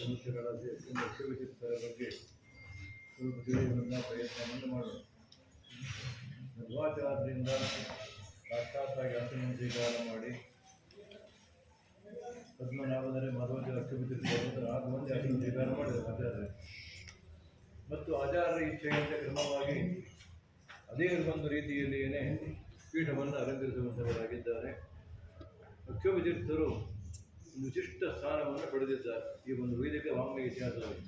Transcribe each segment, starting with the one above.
ಮನುಷ್ಯಗಳ ವಿಚಿತ್ರ ಬಗ್ಗೆ ಸ್ವಲ್ಪ ತಿಳಿಯುವುದನ್ನ ಪ್ರಯತ್ನವನ್ನು ಮಾಡೋಣ ನಿರ್ವಾಚಾರದಿಂದ ಸಾಕ್ಷಾತ್ತಾಗಿ ಆಸನ ಸ್ವೀಕಾರ ಮಾಡಿ ಪದ್ಮನಾಭದರೆ ಮಧುವತಿ ಆಗ ಒಂದೇ ಆಸನ ಸ್ವೀಕಾರ ಮಾಡಿದರು ಆಚಾರ್ಯ ಮತ್ತು ಆಚಾರ್ಯ ಇಚ್ಛೆಯಂತೆ ಕ್ರಮವಾಗಿ ಅದೇ ಒಂದು ರೀತಿಯಲ್ಲಿಯೇ ಪೀಠವನ್ನು ಅಲಂಕರಿಸುವಂಥವರಾಗಿದ್ದಾರೆ ಒಂದು ವಿಶಿಷ್ಟ ಸ್ಥಾನವನ್ನು ಪಡೆದಿದ್ದಾರೆ. ಈ ಒಂದು ವೈದಿಕ ವಾಂಗ್ಮಯ ಇತಿಹಾಸದಲ್ಲಿ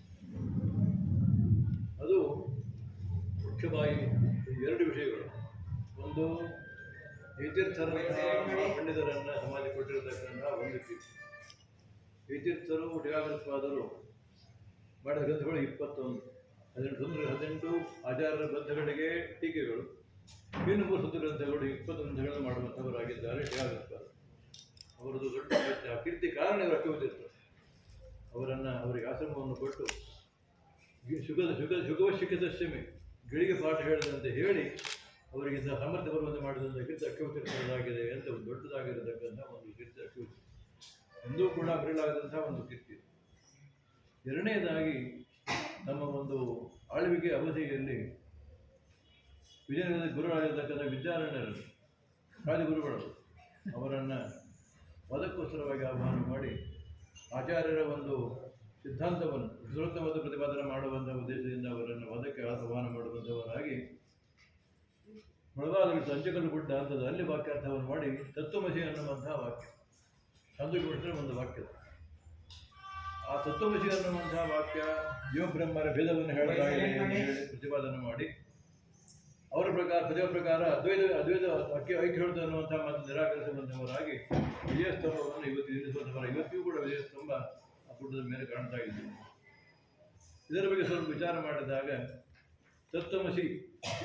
ಅದು ಮುಖ್ಯವಾಗಿ ಎರಡು ವಿಷಯಗಳು. ಒಂದು ಯತೀರ್ಥರನ್ನ ಪಂಡಿತರನ್ನ ಸಮಾಜ ಕೊಟ್ಟಿರತಕ್ಕಂಥ ಒಂದು ಕೀರ್ತಿ ಯತೀರ್ಥರು ಟಿಗಾಗರಸ್ವಾದರು ಮಾಡಿದ ಗ್ರಂಥಗಳು ಇಪ್ಪತ್ತೊಂದು. ಹದಿನೆಂಟು ಸುಂದರ ಹದಿನೆಂಟು ಆಚಾರ್ಯರ ಗ್ರಂಥಗಳಿಗೆ ಟೀಕೆಗಳು. ಇನ್ನು ಮೂರು ಸುಂದರ ಗ್ರಂಥಗಳು, ಇಪ್ಪತ್ತು ಗ್ರಂಥಗಳನ್ನು ಮಾಡುವಂಥವರಾಗಿದ್ದಾರೆ ಟಿಗಾಗರಸ್ವಾದರು ಅವರದ್ದು ದೊಡ್ಡ ಕೀರ್ತಿ. ಕಾರಣ ಇವರು ಅಕ್ಕವತಿರ್ತಾರೆ ಅವರನ್ನು ಅವರಿಗೆ ಆಶ್ರಮವನ್ನು ಕೊಟ್ಟು ಸುಖದ ಸುಖ ಸುಖವಶ್ಯಕದಶ್ಯಮೆ ಗಿಳಿಗೆ ಪಾಠ ಹೇಳಿದಂತೆ ಹೇಳಿ ಅವರಿಗೆ ಇಂಥ ಸಾಮರ್ಥ್ಯ ಬರುವಂತೆ ಮಾಡಿದಂಥ ಕೀರ್ತಿ ಅಕ್ಕವತಿರ್ತಾಗಿದೆ ಅಂತ ಒಂದು ದೊಡ್ಡದಾಗಿರತಕ್ಕಂಥ ಒಂದು ಕೀರ್ತಿ ಅಕ್ಕವತಿ ಎಂದೂ ಕೂಡ ಬರಲಾಗದಂಥ ಒಂದು ಕೀರ್ತಿ ಎರಡನೇದಾಗಿ ನಮ್ಮ ಒಂದು ಆಳ್ವಿಕೆ ಅವಧಿಯಲ್ಲಿ ವಿಜಯನಗರದ ಗುರುಗಳಾಗಿರ್ತಕ್ಕಂಥ ವಿದ್ಯಾರಣ್ಯರು ರಾಜಗುರುಗಳು ಅವರನ್ನು ಪದಕ್ಕೋಸ್ಕರವಾಗಿ ಆಹ್ವಾನ ಮಾಡಿ ಆಚಾರ್ಯರ ಒಂದು ಸಿದ್ಧಾಂತವನ್ನು ವಿಸ್ತೃತವಾದ ಪ್ರತಿಪಾದನೆ ಮಾಡುವಂಥ ಉದ್ದೇಶದಿಂದ ಅವರನ್ನು ವದಕ್ಕೆ ಆಹ್ವಾನ ಮಾಡುವಂಥವರಾಗಿ ಮೊಳಗಾಲಲ್ಲಿ ಸಂಚಕಲು ಗುಡ್ಡ ಅಂತದ್ದು ಅಲ್ಲಿ ವಾಕ್ಯಾರ್ಥವನ್ನು ಮಾಡಿ ತತ್ವಮಸಿ ಅನ್ನುವಂತಹ ವಾಕ್ಯ. ಸಂದುಗೊಳಿಸಿದ್ರೆ ಒಂದು ವಾಕ್ಯ. ಆ ತತ್ವಮಸಿ ಅನ್ನುವಂತಹ ವಾಕ್ಯ ಜೀವಬ್ರಹ್ಮರ ಭೇದವನ್ನು ಹೇಳಲಾಗಿದೆ ಪ್ರತಿಪಾದನೆ ಮಾಡಿ ಅವರ ಪ್ರಕಾರ ಪ್ರತಿಯ ಪ್ರಕಾರ ಅದ್ವೈತ ಅದ್ವೈತ ಅಕ್ಕಿ ಐಕ್ಯ ಹೇಳ್ತು ಅನ್ನುವಂಥ ಮತ್ತು ನಿರಾಕರಿಸುವಂಥವರಾಗಿ ವಿಜಯಸ್ತಂಭವನ್ನು ಇವತ್ತು ನಿಲ್ಲಿಸುವಂಥವರ ಇವತ್ತಿಗೂ ಕೂಡ ವಿಜಯಸ್ತಂಭ ಆ ಪುಟದ ಮೇಲೆ ಕಾಣ್ತಾ ಇದೆ. ಇದರ ಬಗ್ಗೆ ಸ್ವಲ್ಪ ವಿಚಾರ ಮಾಡಿದಾಗ ತತ್ವಮಸಿ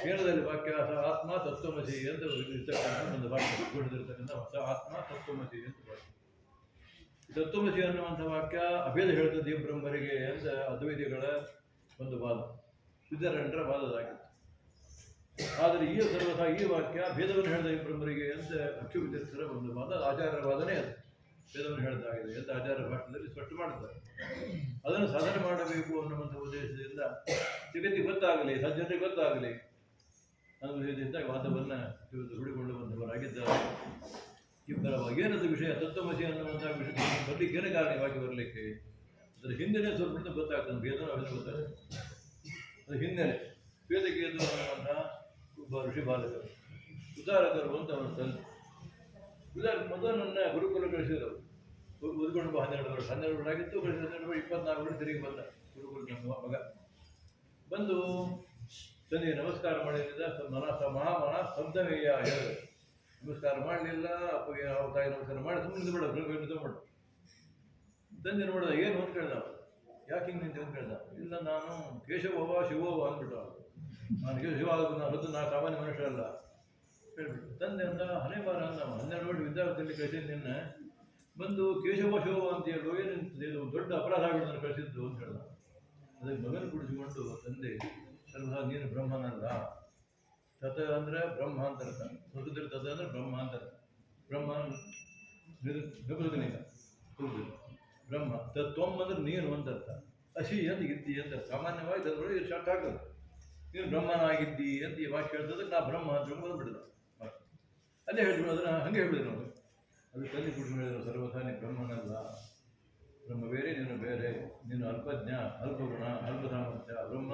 ಕೇರಳದಲ್ಲಿ ವಾಕ್ಯ ಆತ್ಮ ತತ್ವಮಸಿ ಅಂತ ಇರ್ತಕ್ಕಂಥ ಒಂದು ವಾಕ್ಯ ಗುಡ್ಡದಿರ್ತಕ್ಕಂಥ ಹೊಸ ಆತ್ಮ ತತ್ವಮಸಿ ಅಂತ ವಾಕ್ಯ. ತತ್ವಮಸಿ ಅನ್ನುವಂಥ ವಾಕ್ಯ ಅಭೇದ ಹೇಳ್ತದೆ ಬ್ರಹ್ಮರಿಗೆ ಅಂತ ಅದ್ವೈತಿಗಳ ಒಂದು ವಾದ. ವಿದ್ಯಾರಣ್ಯರ ವಾದದಾಗಿತ್ತು ಆದರೆ ಈ ಸರ್ವಥ ಈ ವಾಕ್ಯ ಭೇದವನ್ನು ಹೇಳಿದ ಬ್ರಹ್ಮರಿಗೆ ಅಂತ ಅಕ್ಷು ವಿದ್ಯಾರ್ಥಿಗಳ ಒಂದು ವಾದ ಆಚಾರ್ಯರ ವಾದನೆ ಅದು ಭೇದವನ್ನು ಹೇಳ್ತಾಗಿದೆ ಅಂತ ಆಚಾರ್ಯ ಭಾಷಣದಲ್ಲಿ ಸ್ಪಷ್ಟ ಮಾಡುತ್ತಾರೆ. ಅದನ್ನು ಸಾಧನೆ ಮಾಡಬೇಕು ಅನ್ನುವಂಥ ಉದ್ದೇಶದಿಂದ ಜಗತ್ತಿಗೆ ಗೊತ್ತಾಗಲಿ, ಸಜ್ಜನರಿಗೆ ಗೊತ್ತಾಗಲಿ ಅನ್ನೋ ಉದ್ದೇಶದಿಂದ ವಾದವನ್ನು ಇವತ್ತು ರೂಢಿಕೊಳ್ಳುವಂಥವರಾಗಿದ್ದಾರೆ ಇಬ್ಬರವಾಗಿ ಏನದು ವಿಷಯ, ತತ್ವಮಸಿ ಅನ್ನುವಂಥ ವಿಷಯ ಬರಲಿಕ್ಕೆ ಏನೇ ಕಾರಣವಾಗಿ ಬರಲಿಕ್ಕೆ? ಅದರ ಹಿಂದೆನೇ ಸ್ವಲ್ಪ ಗೊತ್ತಾಗ್ತದೆ ಭೇದ ಗೊತ್ತಾಗ್ತದೆ. ಅದು ಹಿನ್ನೆಲೆ ವೇದಕೇತು ಅನ್ನುವಂಥ ಒಬ್ಬ ಋಷಿ ಬಾಲಕರು. ಉದಾರಕರು ಅಂತ ಅವನ ತಂದೆ. ಉದಾರ ಮೊದಲನ್ನ ಗುರುಕುಲ ಕಳಿಸಿದರು. ಉದ್ಕೊಂಡು ಹನ್ನೆರಡು ವರ್ಷ ಹನ್ನೆರಡು ವರ್ಷ ಆಗಿತ್ತು ಕಳಿಸಿ ಹನ್ನೆರಡು ವರ್ಷ, ಇಪ್ಪತ್ನಾಲ್ಕು ವರ್ಷ ತಿರುಗಿ ಬಂದ ಗುರುಕುಲ ಮಗ. ಬಂದು, ತಂದೆ ನಮಸ್ಕಾರ ಮಾಡಿದ್ದ ಮನ ಮಹಾ ಮನ ಶಬ್ದವೇಯ ಹೇಳಿದ್ರು. ನಮಸ್ಕಾರ ಮಾಡಲಿಲ್ಲ, ಅಪ್ಪಗೆ ಅವ್ರ ತಾಯಿ ನಮಸ್ಕಾರ ಮಾಡಿ ಸುಮ್ಮನೆ ಬಿಡ ನಿಂತು ಮಾಡು ತಂದೆ ನೋಡಿದ, ಏನು ಅಂತ ಕೇಳ್ದ ಯಾಕೆ ಹಿಂಗೆ ನಿಂತು ಅಂತ ಕೇಳ್ದ ಇಲ್ಲ, ನಾನು ಕೇಶವ ಶಿವೋವ ಅಂದ್ಬಿಟ್ಟು ಅವ. ಇವಾಗ ಹೃದಯ ನಾ ಸಾಮಾನ್ಯ ಮನುಷ್ಯ ಅಲ್ಲ ಹೇಳ್ಬಿಟ್ಟು, ತಂದೆ ಅಂದ ಹಣೆ ಬಾರ ಅವ. ಹನ್ನೆರಡು ವರ್ಷ ವಿದ್ಯಾರ್ಥಿಯಲ್ಲಿ ಕಳಿಸಿದ್ದು ನಿನ್ನೆ. ಬಂದು ಕೇಶವ ಶಿವ ಅಂತ ಹೇಳು ಇದು ದೊಡ್ಡ ಅಪರಾಧ ಆಗಿ ನಾನು ಕಳಿಸಿದ್ದು ಅಂತ ಹೇಳ್ದ. ಅದಕ್ಕೆ ಮಗನ ಕುಡಿಸಿಕೊಂಡು ತಂದೆ ಸರ್ವ ನೀನು ಬ್ರಹ್ಮನಲ್ಲ. ತತ ಅಂದರೆ ಬ್ರಹ್ಮ ಅಂತ ಅರ್ಥ ಸಂಸ್ಕೃತದಲ್ಲಿ ತತ ಅಂದರೆ ಬ್ರಹ್ಮ ಅಂತ ಅರ್ಥ ಬ್ರಹ್ಮ ನಿಪುಣನಿಲ್ಲ ಬ್ರಹ್ಮ. ತತ್ವಂ ಅಂದ್ರೆ ನೀನು ಅಂತ ಅರ್ಥ ಅಸಿ ಅಂತ ಇತ್ತಿ ಅಂತ. ಸಾಮಾನ್ಯವಾಗಿ ಅದರೊಳಗೆ ಶಾರ್ಟ್ ಆಗೋದು ನೀನು ಬ್ರಹ್ಮನಾಗಿದ್ದಿ ಅಂತ ಈ ವಾಕ್ಯ ಹೇಳ್ತದಕ್ಕೆ ನಾ ಬ್ರಹ್ಮ ಅಂತ ಬಂದ್ಬಿಡಿದ ಅಲ್ಲೇ ಹೇಳಿದ್ರು ಅದನ್ನ ಹಂಗೆ ಹೇಳಿದ್ರು ನಾವು ಅದು ತಲೆ ಕುಟುಂಬ ಹೇಳಿದ್ರು ಬ್ರಹ್ಮನಲ್ಲ, ಬ್ರಹ್ಮ ಬೇರೆ, ನೀನು ಬೇರೆ, ನೀನು ಅಲ್ಪಜ್ಞ ಅಲ್ಪಗುಣ ಅಲ್ಪ ಸಾಮರ್ಥ್ಯ ಬ್ರಹ್ಮ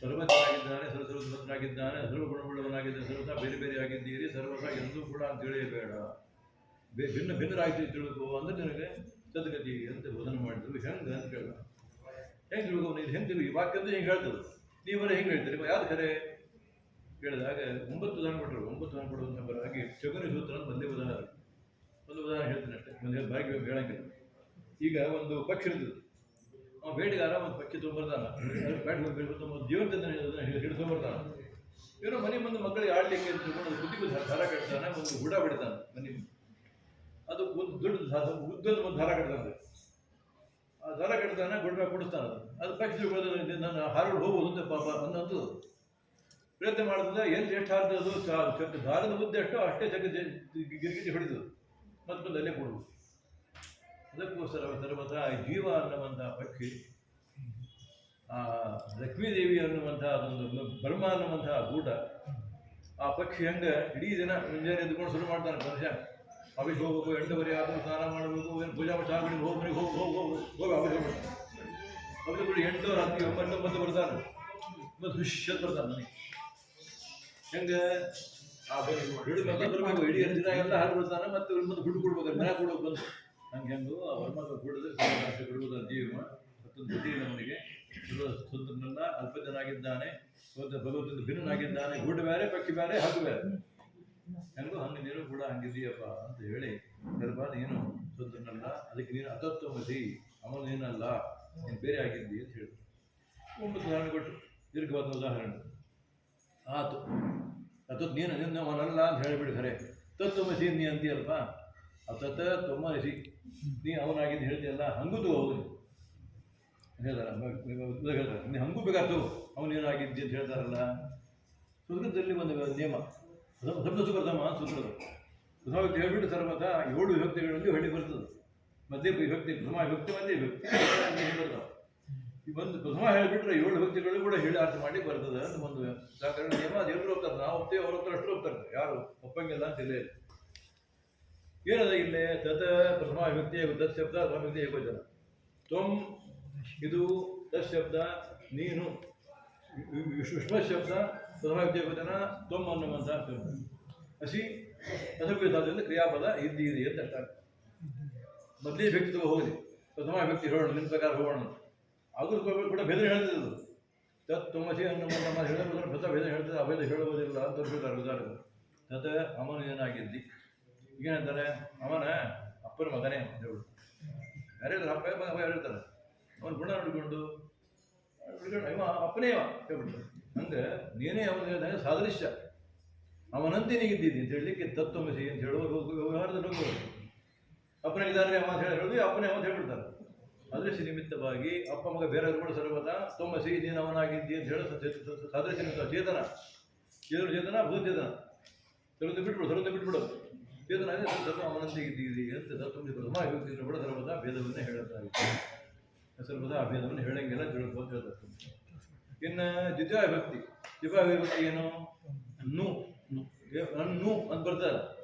ಸರ್ವಜ್ಞನಾಗಿದ್ದಾನೆ, ಸರ್ವಸರ್ವಜ್ಞನಾಗಿದ್ದಾನೆ, ಸರ್ವಗುಣವುಳ್ಳವನಾಗಿದ್ದಾನೆ, ಸರ್ವತ ಬೇರೆ ಬೇರೆ ಆಗಿದ್ದೀರಿ ಸರ್ವಥ ಎಂದೂ ಕೂಡ ಅಂತ ತಿಳಿಯಬೇಡ. ಬೇ ಭಿನ್ನ ಭಿನ್ನರಾಗಿ ತಿಳ್ಕೋ ಅಂದ್ರೆ ನಿನಗೆ ಸದ್ಗತಿ ಅಂತ ಬೋಧನೆ ಮಾಡಿದ್ರು. ಹೆಂಗೆ ಅಂತ ಕೇಳ. ಹೆಂಗೆ ತಿಳ್ಕೋ ನೀನು? ಹೆಂಗೆ ಈ ವಾಕ್ಯದ್ದು ಹೆಂಗೆ ಹೇಳ್ತದೆ. ನೀವರ ಹೇಗೆ ಹೇಳ್ತೀರಿ? ಯಾವ್ದು ಖರೆ ಕೇಳಿದಾಗ ಒಂಬತ್ತು ದಾನ ಕೊಟ್ಟರು ಒಂಬತ್ತು ದಾನ ಕೊಡುವಂಥವರಾಗಿ ಶಗುನಿ ಸೂತ್ರ ಅಂತ ಒಂದೇ ಉದಾಹರಣೆ ಒಂದು ಉದಾಹರಣೆ ಹೇಳ್ತೀನಿ ಅಷ್ಟೇ. ಒಂದು ಬಾಯಿಗೆ ಹೇಳಂಗಿಲ್ಲ. ಈಗ ಒಂದು ಪಕ್ಷಿ ಇರ್ತದೆ. ಅವ ಬೇಟೆಗಾರ ಒಂದು ಪಕ್ಷಿ ತೊಗೊಂಬರ್ತಾನ ಬ್ಯಾಟ್ ತುಂಬ ಜೀವಂತ ಹಿಡಿಸ್ಕೊಂಬರ್ತಾನ ಇವರು ಮನೆ ಮುಂದೆ ಮಕ್ಕಳಿಗೆ ಆಡ್ಲಿಕ್ಕೆ ಅಂತ ತಿಳ್ಕೊಂಡು ಬುದ್ಧಿಗೂ ದಾರ ಕಟ್ತಾನೆ, ಒಂದು ಗುಡ ಬಿಡ್ತಾನೆ ಮನೆ. ಅದು ಒಂದು ದೊಡ್ಡ ಉದ್ದದ ಒಂದು ದಾರ ಕಟ್ತಾನೆ. ಆ ದರ ಕಟ್ತಾನೆ ಗುಡ್ಡ ಕೊಡಿಸ್ತಾನೆ ಅದು. ಪಕ್ಷಿ ನಾನು ಹಾರೋಡ್ ಹೋಗ್ಬೋದು ಅಂತ ಪಾಪ ಅನ್ನೋದು ಪ್ರಯತ್ನ ಮಾಡಿದ್ರೆ ಏನು ಎಷ್ಟು ಹಾರದ್ದು ಅದು? ದಾರದ ಉದ್ದ ಎಷ್ಟು ಅಷ್ಟೇ ಚಕ್ಕ ಗಿರಿಗಿಟ್ಟು ಹಿಡಿದು ಮತ್ತೆ ಬಂದು ಅಲ್ಲೇ ಕೊಡುವುದು. ಅದಕ್ಕೋಸ್ಕರ ಆ ಜೀವ ಅನ್ನುವಂಥ ಪಕ್ಷಿ, ಆ ಲಕ್ಷ್ಮೀದೇವಿ ಅನ್ನುವಂಥ ಅದೊಂದು ಬ್ರಹ್ಮ ಅನ್ನುವಂಥ ಗೂಟ ಆ ಪಕ್ಷಿ ಹೆಂಗೆ ಇಡೀ ದಿನ ಮುಂಜಾನೆ ಎದ್ಕೊಂಡು ಶುರು ಮಾಡ್ತಾನೆ ಮನುಷ್ಯ. ಅಭಿಷ್ ಹೋಗಬೇಕು ಎಂಟುವರೆ ಆದರೂ ಸ್ನಾನ ಮಾಡಬೇಕು ಪೂಜಾ ಚಾಗಡಿ ಹೋಗಿ ಹೋಗಿ ಹೋಗಿ ಹೋಗಿ ಹೋಗಿ ಅಭಿಷೇಕ ಅಭಿಷೇಕ ಬಿಡಿ ಎಂಟು ರಾತ್ರಿ ಒಂಬತ್ತು ಒಂಬತ್ತು ಬರ್ತಾನೆ ಮತ್ತು ದೃಶ್ಯ ಬರ್ತಾನೆ ನನಗೆ ಹೆಂಗೆ ಹಿಡಿದು ಬರಬೇಕು ಇಡೀ ದಿನ ಎಲ್ಲ ಹಾಲು ಬಿಡ್ತಾನೆ ಮತ್ತೆ ಮತ್ತೆ ಹುಡುಗ ಕೊಡ್ಬೇಕು, ಮನೆ ಕೊಡೋಕೆ ಬಂದು. ನಂಗೆ ಹೆಂಗು, ಆ ವರ್ಮಕ ಕುಡಿದ್ರೆ ಬಿಡುವುದ ಜೀವ. ಮತ್ತೊಂದು ಬುದ್ಧಿ ನಮಗೆ. ಸುಂದರನಲ್ಲ ಅಲ್ಪಜನಾಗಿದ್ದಾನೆ ಮತ್ತು ಭಗವಂತನ ಭಿನ್ನನಾಗಿದ್ದಾನೆ, ಗುಡ್ಡ ಬೇರೆ ಪಕ್ಕಿ ಬೇರೆ, ಹಗ್ಗ ಬೇರೆ. ಹೆಂಗೋ ಹಂಗೆ ನೀನು ಕೂಡ ಹಂಗಿದೀಯಪ್ಪ ಅಂತ ಹೇಳಿ ಗರ್ಭ ನೀನು ಸುಂದರನಲ್ಲ ಅದಕ್ಕೆ ನೀನು ಅತತ್ವಮಸಿ ಅವನು ನೀನಲ್ಲ ನೀನು ಬೇರೆ ಆಗಿದ್ದಿ ಅಂತ ಹೇಳಿದ್ರು ಒಂಬತ್ತು ಉದಾಹರಣೆ ಕೊಟ್ಟು ದೀರ್ಘವಾದ ಉದಾಹರಣೆ. ಆತು ಅತತ್ ನೀನು ನಿನ್ನ ಅವನಲ್ಲ ಅಂತ ಹೇಳಿಬಿಡಿ ಖರೆ. ತತ್ವಮಸಿ ನೀ ಅಂತೀಯಲ್ಪ ಅತತ ತತ್ ತೊಮ್ಮಸಿ ನೀ ಅವನಾಗಿದ್ದು ಹೇಳ್ತೀಯಲ್ಲ, ಹಂಗುದು ಹೌದು. ಹೇಳ್ತಾರ ಹೇಳ್ತಾರೆ ನೀ ಹಂಗೂ ಬೇಕಾತು ಅವನೇನಾಗಿದ್ದಿ ಅಂತ ಹೇಳ್ತಾರಲ್ಲ. ಸುಕೃತದಲ್ಲಿ ಒಂದು ನಿಯಮ ಅಂತ ಸುಕೃತ ಪ್ರಥಮ ಹೇಳ್ಬಿಟ್ಟು ಸರ್ವತ ಏಳು ವಿಭಕ್ತಿಗಳಲ್ಲಿ ಹೇಳಿ ಬರ್ತದೆ. ಮಧ್ಯೆ ವಿಭಕ್ತಿ, ಪ್ರಥಮ ವಿಭಕ್ತಿ, ಮಧ್ಯೆ ವಿಭಕ್ತಿ ಬರ್ತಾವೆ. ಈ ಒಂದು ಪ್ರಥಮ ಹೇಳ್ಬಿಟ್ರೆ ಏಳು ವಿಭಕ್ತಿಗಳು ಕೂಡ ಹೇಳಿ ಅರ್ಥ ಮಾಡಿ ಬರ್ತದೆ ಅಂತ ಒಂದು ವ್ಯಾಕರಣ ನಿಯಮ ಅದು ಎಲ್ಲರೂ ಹೋಗ್ತಾರೆ, ನಾವು ಹೋಗ್ತೇವೆ, ಅವ್ರ ಹತ್ರ ಅಷ್ಟು ಹೋಗ್ತಾರೆ. ಯಾರು ಒಪ್ಪಂಗಿಲ್ಲ ಅಂತ ಇಲ್ಲ ಏನದ ಇಲ್ಲೇ? ತತ ಪ್ರಥಮ ವಿಭಕ್ತಿ ತತ್ ಶಬ್ದ, ಪ್ರಥಮ ವಿಭಕ್ತಿ ತ್ವಂ ಇದು ದಶ್ ಶಬ್ದ, ನೀನು. ವಿಶ್ವ ಶಬ್ದ ಏಕೋಚನ ತ್ವಂ ಅನ್ನುವಂಥ ಶಬ್ದ ಹಸಿ ಅಸಭ್ಯತಾದಿಂದ ಕ್ರಿಯಾಪದ ಇದ್ದೀರಿ ಇದೆ ಅಂತ ಅರ್ಥ ಮೊದಲೇ ವ್ಯಕ್ತಿ ಹೋಗಿ ಪ್ರಥಮ ವ್ಯಕ್ತಿ ಹೇಳೋಣ, ನಿಮ್ಮ ಪ್ರಕಾರ ಹೋಗೋಣ ಆದರೂ ಕೂಡ ಭೇದ ಹೇಳ್ತಿದ್ದು ತತ್ ತುಮಸಿ ಅನ್ನುವಂಥ ನಮ್ಮ ಹೇಳಬೇಕು ಭತ ಭೇದ ಹೇಳ್ತದೆ, ಅಭೇದ ಹೇಳುವುದಿಲ್ಲ ಅಂತ ಹೇಳ್ತಾರೆ ಉದಾಹರಣೆ. ತತ್ ಅವನು ಏನಾಗಿದ್ದಿ ಈಗ ಹೇಳ್ತಾರೆ ಅವನ ಅಪ್ಪನ ಮಗನೇ ದೇವರು ಯಾರು ಹೇಳ್ತಾರೆ ಅಪ್ಪ ಹೇಳ್ತಾರೆ. ಅವನು ಗುಣ ನೋಡಿಕೊಂಡು ಅಪ್ಪನೇವ ಹೇಳ್ಬಿಡ್ತಾರೆ. ಹಂಗೆ ನೀನೇ ಅವನು ಹೇಳಿದಾಗ ಸಾದೃಶ್ಯ. ಅವನಂತೆ ನೀಗಿದ್ದೀನಿ ಅಂತ ಹೇಳಲಿಕ್ಕೆ ತತ್ವಮಸಿ ಅಂತ ಹೇಳುವ ವ್ಯವಹಾರದಲ್ಲಿ ಅಪ್ಪನ ಇದ್ದಾರೆ ಅಮ್ಮ ಅಂತ ಹೇಳಿ ಅಪ್ಪನೇ ಅವನು ಹೇಳ್ಬಿಡ್ತಾರೆ ಅದೃಶ್ಯ ನಿಮಿತ್ತವಾಗಿ ಅಪ್ಪ ಮಗ ಬೇರೆ ಕೂಡ ಸರ್ವತ ತೊಂಬಸಿ ನೀನು ಅವನಾಗಿದ್ದಿ ಅಂತ ಹೇಳಿ ಸಾದೃಶ್ಯ ನಿಮಿತ್ತ ಚೇತನ. ಚೇತನ ಚೇತನ, ಭೂಚೇತನ. ಸರ್ವತ ಬಿಟ್ಬಿಡು ಸರ್ವತ ಬಿಟ್ಬಿಡು. ಚೇತನ ಅಂದರೆ ಸ್ವಲ್ಪ ಅವನಂತೆ ಇದ್ದೀರಿ ಅಂತ ತತ್ವಮಸಿ ಪ್ರಥಮ ವಿಭಕ್ತಿಯನ್ನು ಕೂಡ ಸರ್ವತ ಭೇದವನ್ನೇ ಹೇಳುತ್ತಾರೆ ಸರ್ವದ ಆ ಭೇದವನ್ನು ಹೇಳಂಗಿಲ್ಲ ತಿಳ್ಕೊ ಅಂತ ಹೇಳ್ತಾರೆ ಇನ್ನು ದ್ವಿತೀಯ ವಿಭಕ್ತಿ. ದ್ವಿತೀಯ ವಿಭಕ್ತಿ ಏನು? ನು ಏ- ಅನ್ನು ಅಂತ ಬರ್ತಾರೆ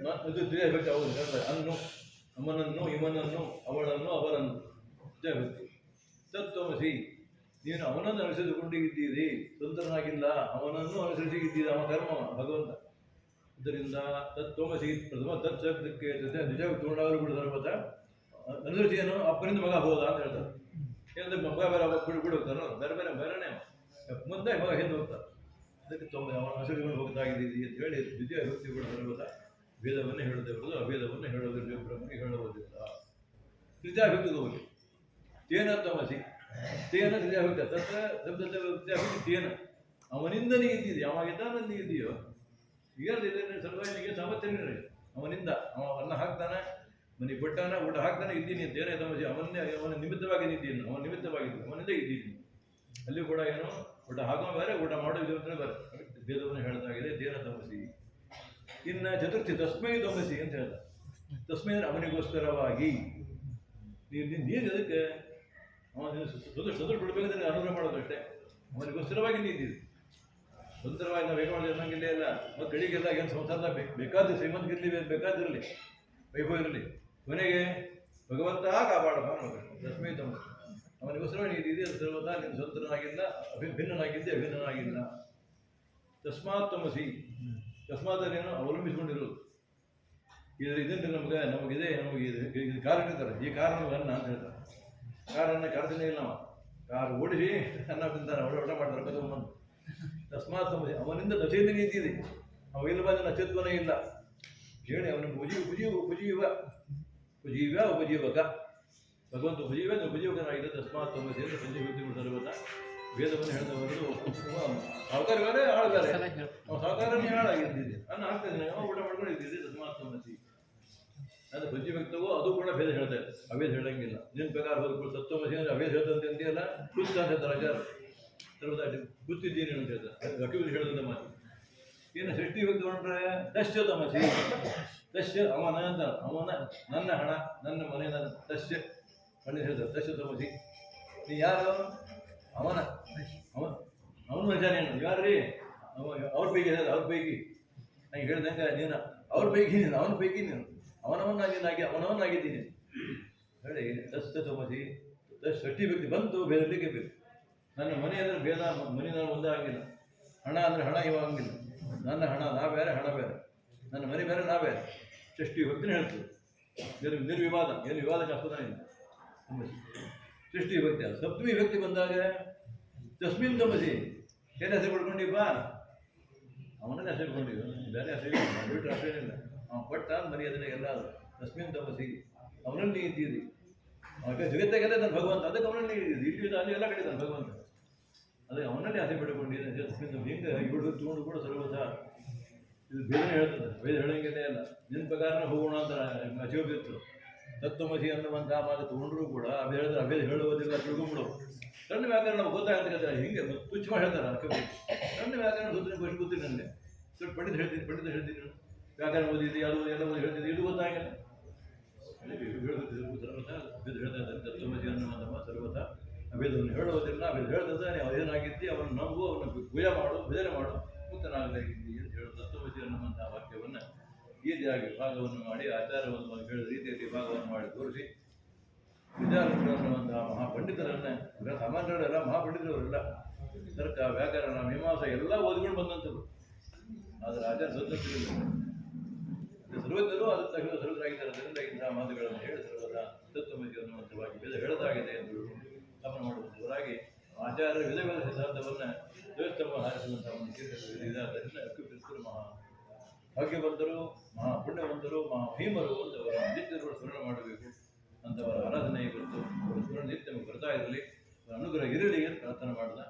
ಇದು ದ್ವಿತೀಯ ವಿಭಕ್ತಿ ಅವರು ಹೇಳ್ತಾರೆ ಅನ್ನು. ಅಮ್ಮನನ್ನು ಇವನನ್ನು ಅವಳನ್ನು, ಅವರನ್ನು. ದ್ವಿತೀಯ ವಿಭಕ್ತಿ. ನೀನು ಅವನನ್ನು ಅನುಸರಿಸಿಕೊಂಡಿದ್ದೀರಿ. ಸ್ವತಂತ್ರನಾಗಿಲ್ಲ. ಅವನನ್ನು ಅನುಸರಿಸಿದ್ದೀರಿ ಅವನ ಕರ್ಮ, ಭಗವಂತ. ಇದರಿಂದ ತತ್ವಮಸಿ, ಪ್ರಥಮ ತತ್ ಶಬ್ದಕ್ಕೆ ಜೊತೆ ನಿಜ ತಗೊಂಡಾಗಲೂ ಬಿಡ್ತಾರೆ ಸರ್ವತ ಅನುಸರಿಸಿ ಏನು? ಅಪ್ಪನಿಂದ ಮಗ ಹೋದ ಅಂತ ಹೇಳ್ತಾರೆ. ಏನಂದ್ರೆ ಮಗ ಬೇರೆ ಅವಾಗ ಬಿಡು ಬಿಡು ಅಂತಾನು? ಬೇರೆ ಬೇರೆ ಅವ. ಮುಂದೆ ಮಗ ಹಿಂದೆ ಹೋಗ್ತಾರೆ ಅದಕ್ಕೆ ತೊಂದರೆ, ಅವನ ಹಸಿರುಗಳು ಹೋಗ್ತಾ ಇದ್ದೀರಿ ಅಂತ ಹೇಳಿ ವಿದ್ಯಾ ವೃತ್ತಿಗಳು ಬರುವುದ ಭೇದವನ್ನು ಹೇಳದೆ ಬರೋದು ಅಭೇದವನ್ನು ಹೇಳೋದಿಲ್ಲ ಬ್ರಹ್ಮನಿಗೆ ಹೇಳುವುದಿಲ್ಲ. ತೃತೀಯ ವ್ಯಕ್ತಿಗೆ ಹೋಗಿ ತೇನ ತಮಸಿ. ತೇನ ವ್ಯಕ್ತಿ ತತ್ರ ಶಬ್ದ ತೇನ. ಅವನಿಂದ ನೀ ಇದ್ದೀರಿ ಅವಾಗಿದ್ದ ನೀ ಇದೆಯೋ ಈಗ ಸರ್ವನಿಗೆ ಸಾಮರ್ಥ್ಯ ಅವನಿಂದ. ಅವನ್ನ ಹಾಕ್ತಾನೆ. ಮನೆಗೆ ಕೊಟ್ಟಾನ ಊಟ ಹಾಕ್ತಾನೆ ಇದ್ದೀನಿ ಅಂತ ಏನೇ ತಮಸಿ ಅವನ್ನೇ, ಅವನ ನಿಮಿತ್ತವಾಗಿ ನಿದ್ದೀನಿ ಅವನ ನಿಮಿತ್ತವಾಗಿದ್ದು. ಅವನಿಂದ ಇದ್ದೀನಿ ಅಲ್ಲಿ ಕೂಡ ಏನು ಊಟ ಹಾಕೋ ಬೇರೆ, ಊಟ ಮಾಡೋ ವಿಧಾನ ಬೇರೆ. ಭೇದವನ್ನು ಹೇಳ್ದಾಗಿದೆ ದೇನ ತಮಸಿ ಇನ್ನು ಚತುರ್ಥಿ ತಸ್ಮೈ ತಮಸಿ ಅಂತ ಹೇಳ್ದ. ತಸ್ಮೈ ಅಂದ್ರೆ ಅವನಿಗೋಸ್ಕರವಾಗಿ. ನೀನು ನೀನು ನೀನು ಅದಕ್ಕೆ ಅವನ ಸ್ವತಃ ಸ್ವತಃ ಬಿಡಬೇಕಂದ್ರೆ ಅನುಗ್ರಹ ಮಾಡೋದಷ್ಟೇ ಅವನಿಗೋಸ್ಕರವಾಗಿ ನೀಡಿದ್ದು ಸುಂದರವಾಗಿ ನಾವು ಹೇಗೆ ಮಾಡಿದ್ರೆ ಅನ್ನೋಂಗಿಲ್ಲ ಮತ್ತು ಗಳಿಗೆಲ್ಲ ಏನು ಸಂಸಾರದ ಬೇಕು ಬೇಕಾದ ಶ್ರೀಮಂತಿಗಿರಲಿ ಬೇಕಾದಿರಲಿ ವೈಭವ ಇರಲಿ. ಕೊನೆಗೆ ಭಗವಂತ ಕಾಪಾಡಪ್ಪ ಅನ್ನೋದು ಲಕ್ಷ್ಮೀ ತಮ್ಮ. ಅವನಿಗೋಸ್ಕರ ನೀಡಿದೆ ಸರ್ವದಾ ನೀನು ಸ್ವತಂತ್ರನಾಗಿಲ್ಲ ಅಭಿಭಿನ್ನನಾಗಿದ್ದೆ ಅಭಿನ್ನನಾಗಿಲ್ಲ ತಸ್ಮಾತ್ ತಮಸಿ. ತಸ್ಮಾತ್ ಏನು ಅವಲಂಬಿಸಿಕೊಂಡಿರೋದು. ಇದ್ರ ಇದನ್ನು ನಮಗೆ, ನಮಗಿದೆ, ನಮಗೆ ಇದು ಇದು ಕಾರಣ ಇರ್ತಾರೆ ಈ ಕಾರಣವನ್ನ ಅಂತ ಹೇಳ್ತಾರೆ. ಕಾರನ್ನ ಕರೆದನೇ ಇಲ್ಲ ಅವ. ಕಾರು ಓಡಿಸಿ ಅನ್ನ ತಿಂತಾನೆ ಒಳ್ಳೆ ಊಟ ಮಾಡ್ತಾರೆ ಕದವನ್ನು ತಸ್ಮಾತ್ ತಮಸಿ. ಅವನಿಂದ ದಶೆಯಿಂದ ನಿಂತಿದೆ ಅವ ಇಲ್ಲ ಬಂದ ನಕ್ಷತ್ರನೇ ಇಲ್ಲ. ಹೇಳಿ ಅವನಿಗೆ ಉಜಿ ಉಜಿ ಉಪಜೀವ ಉಪಜೀವ ಉಪಜೀವಕ ಭಗವಂತ ಉಪಜೀವ ಉಪಜೀವಕನಾಗಿದೆ ತಸ್ಮಾತ್ ಸಮಸ್ಯೆಯಿಂದ ಪಂಚಭೂತಿಗಳು ಸರ್ವತ ವೇದವನ್ನು ಹೇಳಿದವರು ಸಾವುಕಾರ ಬೇರೆ ಆಳು ಬೇರೆ ಅವ ಸಾವುಕಾರನೇ ಹಾಳಾಗಿದ್ದಿದೆ ಅನ್ನ ಹಾಕ್ತಿದ್ದಾನೆ ಅವ ಊಟ ಮಾಡ್ಕೊಂಡಿದ್ದೀರಿ ತಸ್ಮಾತ್ ಸಮಸ್ಯೆ ಅದು ಬುದ್ಧಿ ವ್ಯಕ್ತವೋ ಅದು ಕೂಡ ಭೇದ ಹೇಳ್ತಾರೆ ಅವೇದ ಹೇಳಂಗಿಲ್ಲ ನಿನ್ನ ಪ್ರಕಾರ ಹೋದ್ರು ಸತ್ವಮಸಿ ಅಂದ್ರೆ ಅವೇದ ಹೇಳ್ತಂತೆ ಅಂತೀಯಲ್ಲ ಕುತ್ತ ಅಂತ ಹೇಳ್ತಾರೆ ಆಚಾರ ಸರ್ವದ ಗೊತ್ತಿದ್ದೀನಿ ಅಂತ ಹೇಳ್ತಾರೆ ಅಕಿಗಳು ಹೇಳಿದಂತ ಮಾತು ಏನು ಸೃಷ್ಟಿ ವ್ಯಕ್ತ ಹೊರಟ್ರೆ ತಸ್ಯ ತಮಸಿ ತಸ್ಯ ಅವನ ಅಂತ ಅವನ ನನ್ನ ಹಣ, ನನ್ನ ಮನೆ ನನ್ನ ತಸ್ಯ. ಪಂಡಿತ ಹೇಳಿದ ದಶ ತಮಸಿ ನೀ ಯಾರು? ಅವನ. ಅವನ. ಅವನು ಮಜಾನೇನು ಯಾರ್ರೀ? ಅವ, ಅವ್ರ ಪೈಕಿ ಹೇಳಿದ ಅವ್ರ ಪೈಕಿ ನಂಗೆ ಹೇಳ್ದಂಗೆ ನೀನು, ಅವ್ರ ಪೈಕಿ ನೀನು, ಅವನ ಪೈಕಿ ನೀನು. ಅವನವನ್ನಾಗಿ ನಾಗಿ ಅವನವನ್ನಾಗಿದ್ದೀನಿ ಹೇಳಿ, ತಸ್ಯ ತಮಸಿ ತಸ್ ಷಟ್ಟಿ ವ್ಯಕ್ತಿ ಬಂತು, ಬೇರೆಲಿಕ್ಕೆ ಬೇಕು. ನನ್ನ ಮನೆ ಅಂದರೆ ಭೇದ ಮನೆ ನಾನು ಒಂದೇ ಆಗಿಲ್ಲ. ಹಣ ಅಂದರೆ ಹಣ ಇವಾಗಿಲ್ಲ ನನ್ನ ಹಣ, ನಾ ಬೇರೆ, ಹಣ ಬೇರೆ. ನನ್ನ ಮನೆ ಬೇರೆ ನಾವೇ ಸೃಷ್ಟಿ ಭಕ್ತಿನ ಹೇಳ್ತದೆ ಏನು ನಿರ್ವಿವಾದ, ಏನು ವಿವಾದ ಅರ್ಥದ ಸೃಷ್ಟಿ ಭಕ್ತಿ ಅಲ್ಲ. ಸಪ್ತಮಿ ವ್ಯಕ್ತಿ ಬಂದಾಗ ತಸ್ಮಿನ್ ತಮಸಿ ಏನು ಹೆಸರು ಪಡ್ಕೊಂಡಿಪ್ಪ ಅವನನ್ನೇ ಹೆಸರು ಕೊಡ್ಕೊಂಡಿದ್ದು ಬೇರೆ ಹೆಸರು ಬಿಟ್ಟರೆ ಅಷ್ಟೇನಿಲ್ಲ ಅವನು ಕೊಟ್ಟ ಮನೆ ಅದನ್ನ ಎಲ್ಲ ತಸ್ಮಿನ್ ತಮಸಿ ಅವನಲ್ಲಿ ಇದ್ದೀರಿ. ಅವಾಗ ಜಗತ್ತಾಗೆಲ್ಲ ನನ್ನ ಭಗವಂತ. ಅದಕ್ಕೆ ಅವನಲ್ಲಿ ಇಲ್ಲಿ ಅಲ್ಲಿ ಎಲ್ಲ ಕಡೆ ನನ್ನ ಭಗವಂತ. ಅದೇ ಅವನಲ್ಲಿ ಆಸೆ ಪಡ್ಕೊಂಡಿದ್ದಾನೆ ತಸ್ಮಿನ್ ತಮಸಿ ಹಿಂಗೆ ಇವಳು ತಗೊಂಡು ಕೂಡ ಸರ್ವಥ ಇದು ಬೇರೆ ಹೇಳ್ತದೆ ವೇದ ಹೇಳಂಗಿಲ್ಲ ಇಲ್ಲ ನಿನ್ನ ಪ್ರಕಾರ ಹೋಗೋಣ ಅಂತ ಅಚೋಬಿತ್ತು ತತ್ವಮಸಿ ಅನ್ನುವಂಥ ಮಾತು ತಗೊಂಡ್ರು ಕೂಡ ಅದು ಹೇಳಿದ್ರೆ ಅಭೇದ ಹೇಳುವುದಿಲ್ಲ ತಿಳ್ಕೊಂಬಿಡು. ಸಣ್ಣ ವ್ಯಾಕರಣ ನಮ್ಗೆ ಹಿಂಗೆ ತುಚ್ಛ ಮಾಡಿ ಹೇಳ್ತಾರೆ ಅದಕ್ಕೆ ಸಣ್ಣ ವ್ಯಾಕರಣ ಗೊತ್ತಿನ ಗೊತ್ತು ಗೊತ್ತಿನ ನನಗೆ. ಸ್ವಲ್ಪ ಪಂಡಿತ ಹೇಳ್ತೀನಿ ಪಂಡಿತ ಹೇಳ್ತೀನಿ. ವ್ಯಾಕರಣ ಓದಿದ್ದು ಅದು ಎಲ್ಲ ಓದಿ ಹೇಳ್ತಿದ್ದೆ, ಇದು ಗೊತ್ತಾಗಿಲ್ಲ. ಅಭೇದ ಹೇಳ್ತಾ ಇದ್ದಾರೆ ತತ್ವಮಸಿ ಅನ್ನುವಂಥ ಮಾತು ಸರ್ವಥ ಅಭೇದವನ್ನು ಹೇಳುವುದಿಲ್ಲ, ಅಭೇದ ಹೇಳ್ತದೆ ನೀವು ಅದೇನಾಗಿದ್ದಿ ಅವನು ನಂಬು ಅವನ ಗುಯ ಮಾಡು ಭಜನೆ ಮಾಡು ಮುಕ್ತನಾಗಲಾಗಿದ್ದಿ ಅಂತ ಹೇಳುವ ತತ್ವಮಸಿ ಅನ್ನುವಂತಹ ವಾಕ್ಯವನ್ನು ಈ ರೀತಿಯಾಗಿ ವಿಭಾಗವನ್ನು ಮಾಡಿ, ಆಚಾರವನ್ನು ಹೇಳಿದ ರೀತಿಯಲ್ಲಿ ವಿಭಾಗವನ್ನು ಮಾಡಿ ತೋರಿಸಿ. ವಿದ್ಯಾರ್ಥಿಗಳು ಮಹಾಪಂಡಿತರನ್ನೇ ಇವರ ಸಾಮಾನ್ಯರೆಲ್ಲ ಮಹಾಪಂಡಿತರವರೆಲ್ಲ ತರ್ಕ ವ್ಯಾಕರಣ, ಮೀಮಾಂಸ ಎಲ್ಲ ಓದಿಕೊಂಡು ಬಂದಂಥವ್ರು. ಆದರೆ ಆಚಾರ ಸ್ವತಂತ್ರ ಸರ್ವಜ್ಞರು ಅದರ ತಕ್ಕ ಸರ್ವರಾಗಿದ್ದಾರೆ ಇಂತಹ ಮಾತುಗಳನ್ನು ಹೇಳಿ ಸರ್ವದ ತತ್ವಮಸಿ ಅನ್ನುವಂಥವಾಗಿ ವೇದ ಹೇಳದಾಗಿದೆ ಎಂದು ಗಮನ ಮಾಡುವಂಥವರಾಗಿ ಆಚಾರ ವಿಧ ವಿಧ ಸಿದ್ಧಾಂತವನ್ನು ದೇವಸ್ತಂಭ ಹಾರಿಸುವಂತಹ ಒಂದು ಕೀರ್ತನೆ ಆದ್ದರಿಂದ ಅಕ್ಕುಪಿಸ್ತರು ಮಹಾ ಭಾಗ್ಯವಂತರು ಮಹಾ ಪುಣ್ಯವಂತರು ಮಹಾ ಭೀಮರು ಅಂತವರ ನಿತ್ಯಗಳು ಸ್ಮರಣ ಮಾಡಬೇಕು ಅಂತವರ ಆರಾಧನೆ ಇವತ್ತು ಅವರ ಸ್ಮರಣ ನಿತ್ಯ ಬರ್ತಾ ಇರಲಿ. ಅನುಗ್ರಹ ಇರಲಿ ಅಂತ ಪ್ರಾರ್ಥನೆ ಮಾಡ್ದ